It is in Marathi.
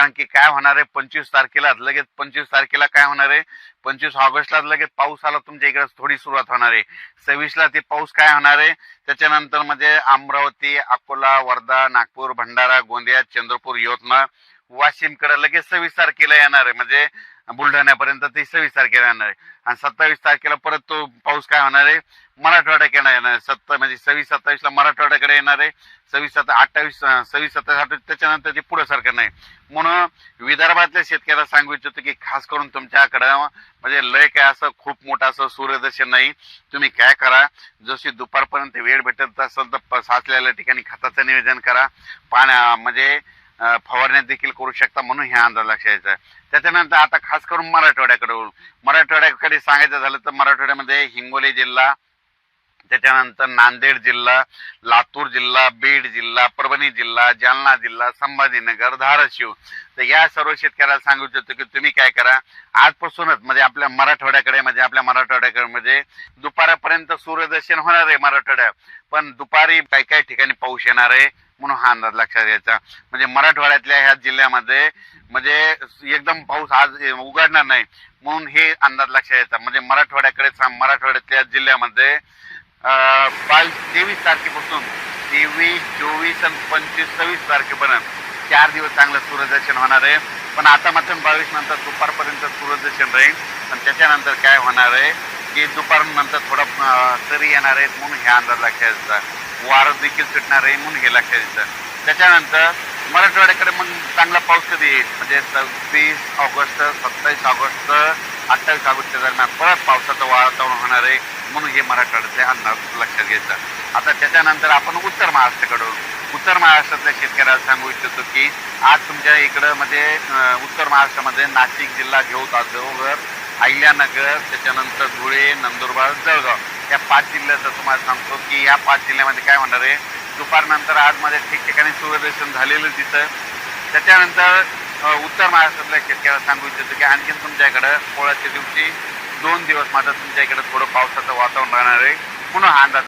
कारण की काय होणार आहे पंचवीस तारखेला लगेच पंचवीस तारखेला काय होणार आहे पंचवीस ऑगस्टला लगेच पाऊस आला तुमच्या इकडे थोडी सुरुवात होणार आहे. सव्वीसला ते पाऊस काय होणार आहे त्याच्यानंतर म्हणजे अमरावती अकोला वर्धा नागपूर भंडारा गोंदिया चंद्रपूर यवतमाळ वाशिमकडे लगेच सव्वीस तारखेला येणार आहे. म्हणजे बुलढाण्यापर्यंत ते सव्वीस तारखेला येणार आहे. आणि सत्तावीस तारखेला परत तो पाऊस काय होणार आहे? मराठवाड्याकडे येणार आहे. सत्ता म्हणजे सव्वीस सत्तावीसला मराठवाड्याकडे येणार आहे. सव्वीस सत्ता अठ्ठावीस सव्वीस सत्तावीस अठ्ठावीस त्याच्यानंतर ते पुढे सरकार नाही. म्हणून विदर्भातल्या शेतकऱ्याला सांगू इच्छितो की खास करून तुमच्याकडं म्हणजे लय काय असं खूप मोठं असं सूर्यदर्शन नाही. तुम्ही काय करा? जशी दुपारपर्यंत वेळ भेटत असेल तर साचलेल्या ठिकाणी खताचं नियोजन करा. पाण्या म्हणजे फवारण्या देखील करू शकता म्हणून हे अंदाज लक्षात यायचा त्याच्यानंतर आता खास करून मराठवाड्याकडे मराठवाड्याकडे सांगायचं झालं तर मराठवाड्यामध्ये हिंगोली जिल्हा त्याच्यानंतर नांदेड जिल्हा लातूर जिल्हा बीड जिल्हा परभणी जिल्हा जालना जिल्हा संभाजीनगर धाराशिव. तर या सर्व शेतकऱ्याला सांगू इच्छितो की तुम्ही काय करा. आजपासूनच म्हणजे आपल्या मराठवाड्याकडे म्हणजे आपल्या मराठवाड्याकडे म्हणजे दुपारपर्यंत सूर्यदर्शन होणार आहे मराठवाड्यात. पण दुपारी काही काही ठिकाणी पाऊस येणार आहे. म्हणून हा अंदाज लक्षात घ्यायचा. म्हणजे मराठवाड्यातल्या ह्या जिल्ह्यामध्ये म्हणजे एकदम पाऊस आज उघडणार नाही म्हणून हे अंदाज लक्षात येतात म्हणजे मराठवाड्याकडे मराठवाड्यातल्या जिल्ह्यामध्ये बावीस तेवीस तारखेपासून तेवीस चोवीस आणि पंचवीस सव्वीस तारखेपर्यंत चार दिवस चांगलं सूर्यदर्शन होणार आहे. पण आता मात्र बावीस नंतर दुपारपर्यंत सूर्यदर्शन राहील. पण त्याच्यानंतर काय होणार आहे? की दुपारनंतर थोडं तरी येणार आहेत म्हणून हे अंदाज लक्षात यायचा वारं देखील सुटणार आहे म्हणून हे लक्षात यायचं त्याच्यानंतर मराठवाड्याकडे मग चांगला पाऊस कधी येईल? म्हणजे सव्वीस ऑगस्ट सत्तावीस ऑगस्ट अठ्ठावीस ऑगस्टच्या दरम्यान परत पावसाचं वातावरण होणार आहे म्हणून हे मराठवाड्याचे अंदाज लक्षात घ्यायचा. आता त्याच्यानंतर आपण उत्तर महाराष्ट्राकडून उत्तर महाराष्ट्रातल्या शेतकऱ्याला सांगू इच्छितो की आज तुमच्या इकडं म्हणजे उत्तर महाराष्ट्रामध्ये नाशिक जिल्हा घेऊ देवघर अहिल्यानगर त्याच्यानंतर धुळे नंदुरबार जळगाव. या पाच जिल्ह्याचं तुम्हाला सांगतो की या पाच जिल्ह्यामध्ये काय होणार आहे दुपारनंतर आजमध्ये ठिकठिकाणी सूर्यदर्शन झालेलं दिसतं. त्याच्यानंतर उत्तर महाराष्ट्रातल्या शेतकऱ्याला सांगू इच्छितो की आणखीन तुमच्याकडं पोळ्याच्या दिवशी दोन दिवस मात्र तुमच्या इकडे थोडं पावसाचं वातावरण राहणार आहे. पुन्हा हा अंदाज